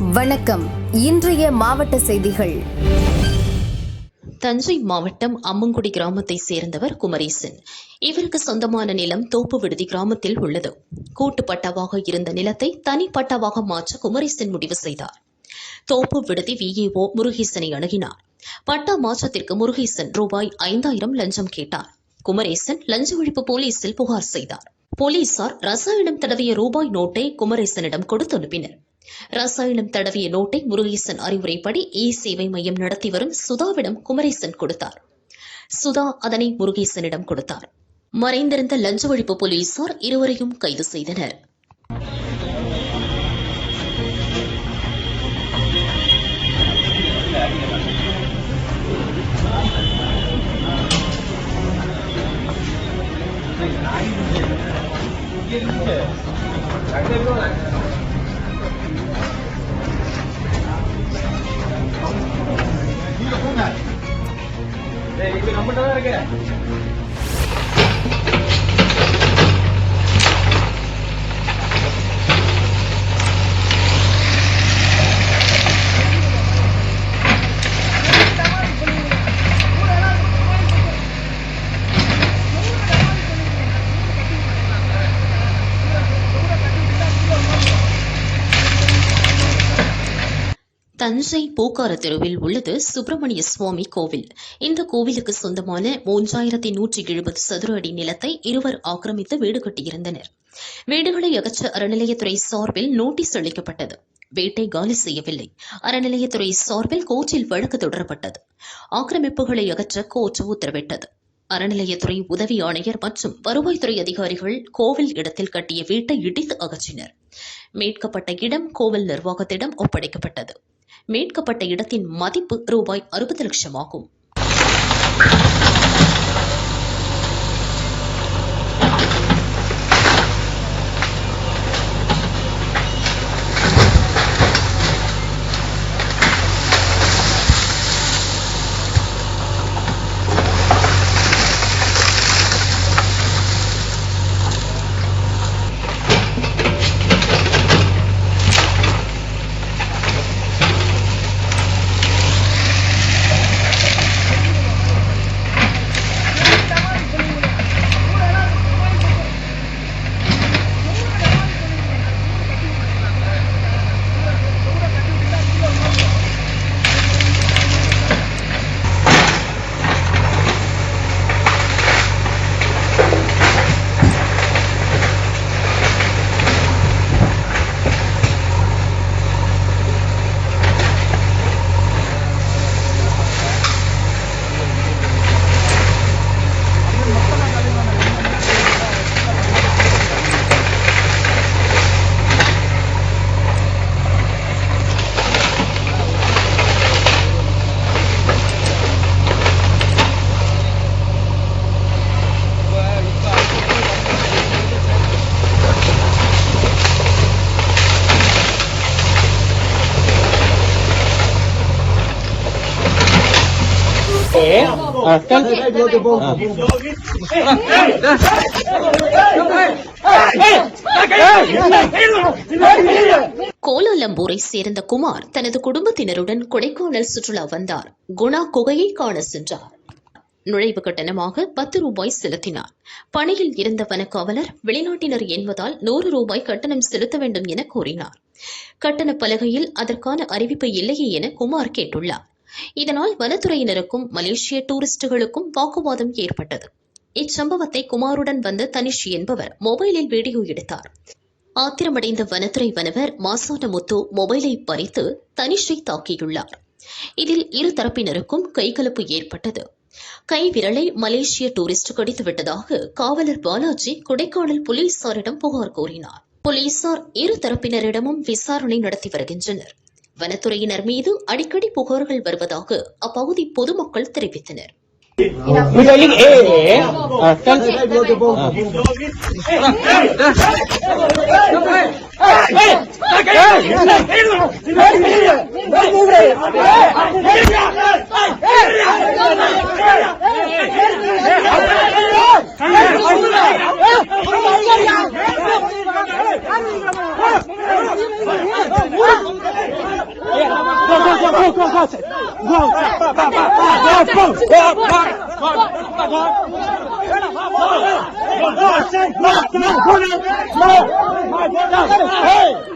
வணக்கம். இன்றைய மாவட்ட செய்திகள். தஞ்சை மாவட்டம் அம்மங்குடி கிராமத்தை சேர்ந்தவர் குமரேசன். இவருக்கு சொந்தமான நிலம் தோப்பு விடுதி கிராமத்தில் உள்ளது. கூட்டு பட்டாவாக இருந்த நிலத்தை தனி பட்டாவாக மாற்ற குமரேசன் முடிவு செய்தார். தோப்பு விடுதி விஏஓ முருகேசனை அணுகினார். பட்டா மாற்றத்திற்கு முருகேசன் ரூபாய் ஐந்தாயிரம் லஞ்சம் கேட்டார். குமரேசன் லஞ்ச ஒழிப்பு போலீசில் புகார் செய்தார். போலீசார் ரசாயனம் தடவிய ரூபாய் நோட்டை குமரேசனிடம் கொடுத்து அனுப்பினர். ரசாயனம் தடவிய நோட்டை முருகேசன் அறிவுரைப்படி இ சேவை மையம் நடத்தி வரும் சுதாவிடம் குமரேசன் கொடுத்தார். சுதா அதனை முருகேசனிடம் கொடுத்தார். மறைந்திருந்த லஞ்ச ஒழிப்பு போலீசார் இருவரையும் கைது செய்தனர். இது நம்மகிட்ட தான் இருக்கு. தஞ்சை பூக்கார தெருவில் உள்ளது சுப்பிரமணிய சுவாமி கோவில். இந்த கோவிலுக்கு சொந்தமான மூன்றாயிரத்தி நூற்றி எழுபது சதுர அடி நிலத்தை இருவர் ஆக்கிரமித்து வீடு கட்டியிருந்தனர். வீடுகளை அகற்ற அறநிலையத்துறை சார்பில் நோட்டீஸ் அளிக்கப்பட்டது. வீட்டை காலி செய்யவில்லை. அறநிலையத்துறை சார்பில் கோர்ட்டில் வழக்கு தொடரப்பட்டது. ஆக்கிரமிப்புகளை அகற்ற கோர்ட் உத்தரவிட்டது. அறநிலையத்துறை உதவி ஆணையர் மற்றும் வருவாய்த்துறை அதிகாரிகள் கோவில் இடத்தில் கட்டிய வீட்டை இடித்து அகற்றினர். மீட்கப்பட்ட இடம் கோவில் நிர்வாகத்திடம் ஒப்படைக்கப்பட்டது. மீட்கப்பட்ட இடத்தின் மதிப்பு ரூபாய் அறுபது லட்சம் ஆகும் கோலாலம்பூரை சேர்ந்த குமார் தனது குடும்பத்தினருடன் கொடைக்கானல் சுற்றுலா வந்தார். குணா குகையை காண சென்றார். நுழைவு கட்டணமாக பத்து ரூபாய் செலுத்தினார். பணியில் இருந்த வனக்காவலர் வெளிநாட்டினர் என்பதால் நூறு ரூபாய் கட்டணம் செலுத்த வேண்டும் என கூறினார். கட்டண பலகையில் அதற்கான அறிவிப்பு இல்லையே என குமார் கேட்டுள்ளார். இதனால் வனத்துறையினருக்கும் மலேசிய டூரிஸ்டுகளுக்கும் வாக்குவாதம் ஏற்பட்டது. இச்சம்பவத்தை குமாருடன் வந்த தனிஷ் என்பவர் மொபைலில் வீடியோ எடுத்தார். ஆத்திரமடைந்த வனத்துறை வனவர் மாசான முத்து மொபைலை பறித்து தனிஷை தாக்கியுள்ளார். இதில் இரு தரப்பினருக்கும் கைகலப்பு ஏற்பட்டது. கை விரலை மலேசிய டூரிஸ்ட் கடித்து விட்டதாக காவலர் பாலாஜி கொடைக்கானல் போலீசாரிடம் புகார் கூறினார். போலீசார் இரு தரப்பினரிடமும் விசாரணை நடத்தி வருகின்றனர். வனத்துறையினர் மீது அடிக்கடி புகார்கள் வருவதாக அப்பகுதி பொதுமக்கள் தெரிவித்தனர் Hey!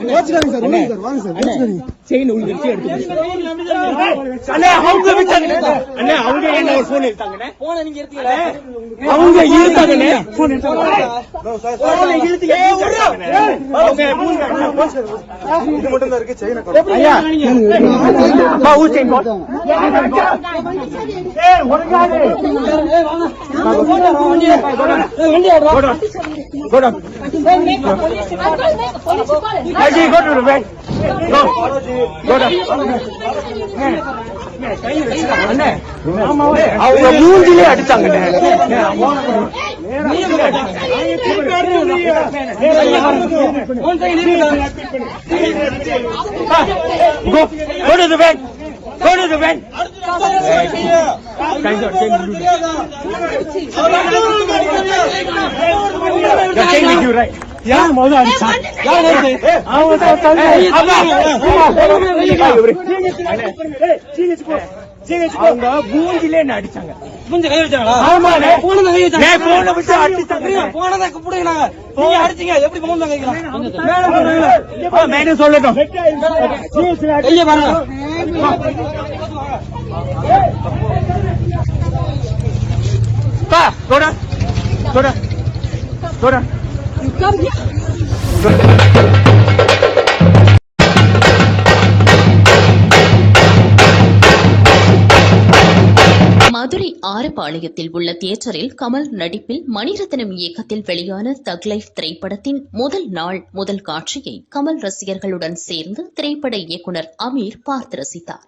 இவன். யார் வச்சா? அண்ணே, அண்ணே, செயின் அவங்க விட்டாங்க. அண்ணே, அவங்க என்ன ஒரு phone எடுத்தாங்கண்ணே? அவங்க இழுத்தாங்கண்ணே. phone எடுத்தாங்க. phone இழுத்து எடுத்தாங்கண்ணே. அவங்க மூணு ஐயா, அப்பா, ஊர் செயின் போ. Haji, go to the bank. Go. Go down. அவங்க மூஞ்சிலே அடிச்சாங்கண்ணே Go, go to the bank. Go to the bank. Thank you, thank you. The chain with you, right? யார் முதல்ல அடிச்சா? யார்? அவங்க. ஆமா. ஆமா. மூஞ்சிலே என்ன அடிச்சாங்க? மூஞ்ச கை வச்சாங்களா? ஆமாண்ணே. போனதை கை வச்சாங்க. நான் போன விட்டு அடிச்சாங்க. போனதை புடுங்க நாங்க. நீங்க அடிச்சீங்க எப்படி போனதை கைக்கலாம் மேல போடுறீங்களா ஆ, மேடம் சொல்லட்டும். கைய பாருங்க பா மதுரை ஆரப்பாளையத்தில் உள்ள தியேட்டரில் கமல் நடிப்பில் மணிரத்னம் இயக்கத்தில் வெளியான தக் லைஃப் திரைப்படத்தின் முதல் நாள் முதல் காட்சியை கமல் ரசிகர்களுடன் சேர்ந்து திரைப்பட இயக்குனர் அமீர் பார்த்து ரசித்தார்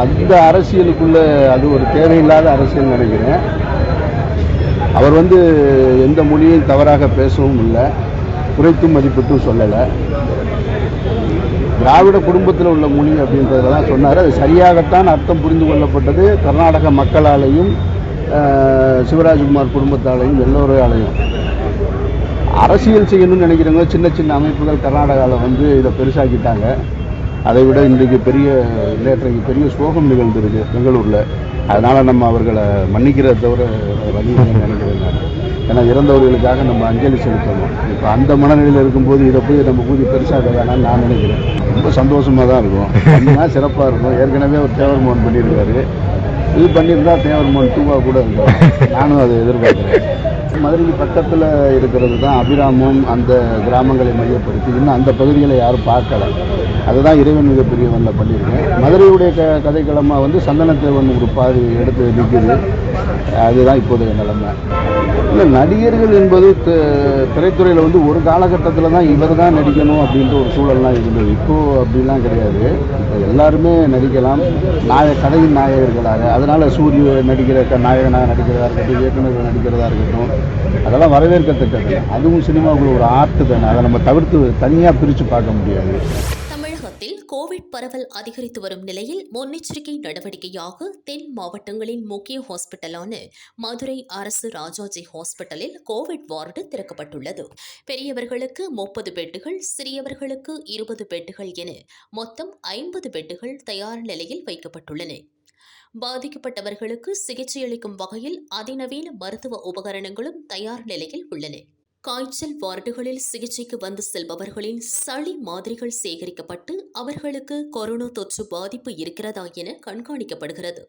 அந்த அரசியலுக்குள்ள அது ஒரு தேவையில்லாத அரசியல் நினைக்கிறேன். அவர் வந்து எந்த மொழியும் தவறாக பேசவும் இல்லை குறைத்தும் மதிப்பிட்டும் சொல்லலை. திராவிட குடும்பத்தில் உள்ள மொழி அப்படின்றதெல்லாம் சொன்னார். அது சரியாகத்தான் அர்த்தம் புரிந்து கொள்ளப்பட்டது. கர்நாடக மக்களாலேயும் சிவராஜ்குமார் குடும்பத்தாலையும் எல்லோராலையும். அரசியல் செய்யணும்னு நினைக்கிறவங்க சின்ன சின்ன அமைப்புகள் கர்நாடகாவில் வந்து இதை பெருசாக்கிட்டாங்க. அதை விட இன்றைக்கு பெரிய நேற்றைக்கு பெரிய சோகம் நிகழ்ந்திருக்கு பெங்களூரில். அதனால் நம்ம அவர்களை மன்னிக்கிறத தவிர வேற வழி நினைக்கிறேன் ஏன்னா இறந்தவர்களுக்காக நம்ம அஞ்சலி செலுத்தணும். இப்போ அந்த மனநிலையில் இருக்கும்போது இதை போய் நம்ம பூஜை பெருசாக வேணாம்னு நான் நினைக்கிறேன். ரொம்ப சந்தோஷமாக தான் இருக்கும். பண்ணா சிறப்பாக இருக்கும். ஏற்கனவே ஒரு தேவர் மோகன் பண்ணியிருக்காரு. இது பண்ணியிருந்தா தேவர் மோகன் டூவாக கூட இருக்கும் நானும் அதை எதிர்பார்க்குறேன். மதுரைக்கு பக்கத்தில் இருக்கிறது தான் அபிராமம் அந்த கிராமங்களை மையப்படுத்தி இன்னும் அந்த பகுதிகளை யாரும் பார்க்கல. அதுதான் இறைவன் மிகப்பெரியவனில் பண்ணியிருக்கேன் மதுரையுடைய க கதைக்களமாக வந்து சந்தனத்தேவன் ஒரு பாதி எடுத்து நிற்குது அதுதான் இப்போதைய நிலைமை. இல்லை நடிகர்கள் என்பது திரைத்துறையில் வந்து ஒரு காலகட்டத்தில் தான் இவர் தான் நடிக்கணும் அப்படின்ற ஒரு சூழல்லாம் இருந்தது. இப்போது அப்படிலாம் கிடையாது. இப்போ எல்லாருமே நடிக்கலாம். நாய கதையின் நாயகர்களாக. அதனால் சூரிய நடிக்கிற நாயகனாக நடிக்கிறதா இருக்கட்டும் இயக்குநர்கள் நடிக்கிறதா இருக்கட்டும் அதெல்லாம் வரவேற்கத்தக்கது. அதுவும் சினிமாவுக்குள்ள ஒரு ஆர்ட் தானே. அதை நம்ம தவிர்த்து தனியாக பிரித்து பார்க்க முடியாது. தமிழகத்தில் கோவிட் பரவல் அதிகரித்து வரும் நிலையில் முன்னெச்சரிக்கை நடவடிக்கையாக தென் மாவட்டங்களின் முக்கிய ஹாஸ்பிட்டலான மதுரை அரசு ராஜாஜி ஹாஸ்பிட்டலில் கோவிட் வார்டு திறக்கப்பட்டுள்ளது. பெரியவர்களுக்கு முப்பது பெட்டுகள் சிறியவர்களுக்கு இருபது பெட்டுகள் என மொத்தம் ஐம்பது பெட்டுகள் தயார் நிலையில் வைக்கப்பட்டுள்ளன. பாதிக்கப்பட்டவர்களுக்கு சிகிச்சையளிக்கும் வகையில் அதிநவீன மருத்துவ உபகரணங்களும் தயார் நிலையில் உள்ளன. காய்ச்சல் வார்டுகளில் சிகிச்சைக்கு வந்து செல்பவர்களின் சளி மாதிரிகள் சேகரிக்கப்பட்டு அவர்களுக்கு கொரோனா தொற்று பாதிப்பு இருக்கிறதா என கண்காணிக்கப்படுகிறது.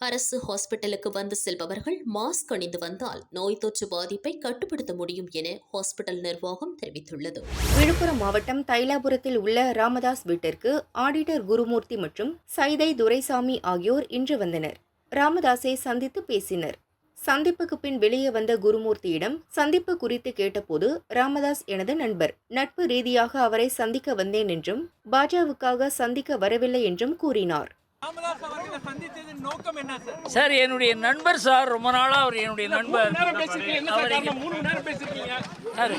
அரசு ஹாஸ்பிட்டலுக்கு வந்து செல்பவர்கள் மாஸ்க் அணிந்து வந்தால் நோய் தொற்று பாதிப்பை கட்டுப்படுத்த முடியும் என ஹாஸ்பிட்டல் நிர்வாகம் தெரிவித்துள்ளது. விழுப்புரம் மாவட்டம் தைலாபுரத்தில் உள்ள ராமதாஸ் வீட்டிற்கு ஆடிட்டர் குருமூர்த்தி மற்றும் சைதை துரைசாமி ஆகியோர் இன்று வந்தனர். ராமதாஸை சந்தித்து பேசினர். சந்திப்புக்கு பின் வெளியே வந்த குருமூர்த்தியிடம் சந்திப்பு குறித்து கேட்டபோது ராமதாஸ் எனது நண்பர். நட்பு ரீதியாக அவரை சந்திக்க வந்தேன் என்றும் பாஜகவுக்காக சந்திக்க வரவில்லை என்றும் கூறினார். சார்? சார் என்னுடைய நண்பர் சார். ரொம்ப நாளா அவர் என்னுடைய நண்பர். சார்,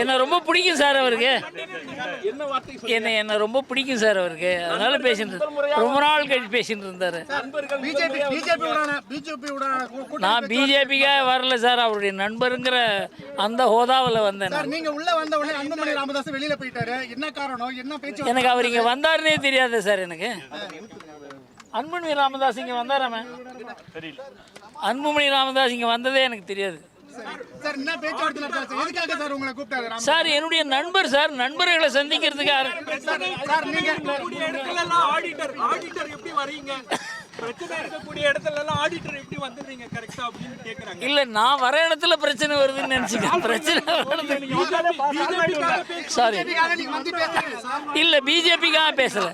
என்னை ரொம்ப பிடிக்கும் சார் அவருக்கு. என்ன என்னை என்னை ரொம்ப பிடிக்கும் சார் அவருக்கு. அதனால பேசிட்டு இருந்தார். ரொம்ப நாள் கழிச்சு பேசிட்டு இருந்தாரு. நான் பிஜேபிக்காக வரல சார். அவருடைய நண்பருங்கிற அந்த ஹோதாவில் வந்தேன் சார் நான். நீங்க உள்ள வந்த உடனே அன்புமணி ராமதாஸ் வெளியில போயிட்டாரு. என்ன காரணம்? என்ன பேச்சு எனக்கு அவர் இங்க வந்தாருன்னே தெரியாது சார் எனக்கு. அன்புமணி ராமதாஸ் இங்க வந்தாராம அன்புமணி ராமதாஸ் இங்க வந்ததே எனக்கு தெரியாது. சார் என்னுடைய நண்பர் சார் நண்பர்களை சந்திக்கிறதுக்காக சார் நீங்க இருக்கக்கூடிய இடத்துல எல்லாம் ஆடிட்டர் ஆடிட்டர் எப்படி வரீங்க பிரச்சனை இருக்கக்கூடிய இடத்துல எல்லாம் ஆடிட்டர் எப்படி வந்துடுறீங்க? கரெக்டா அப்படின்னு கேக்குறாங்க. இல்ல நான் வர இடத்துல பிரச்சனை வருதுன்னு நினைச்சுக்க பிரச்சனை சார் இல்ல பிஜேபிக்காக பேசல.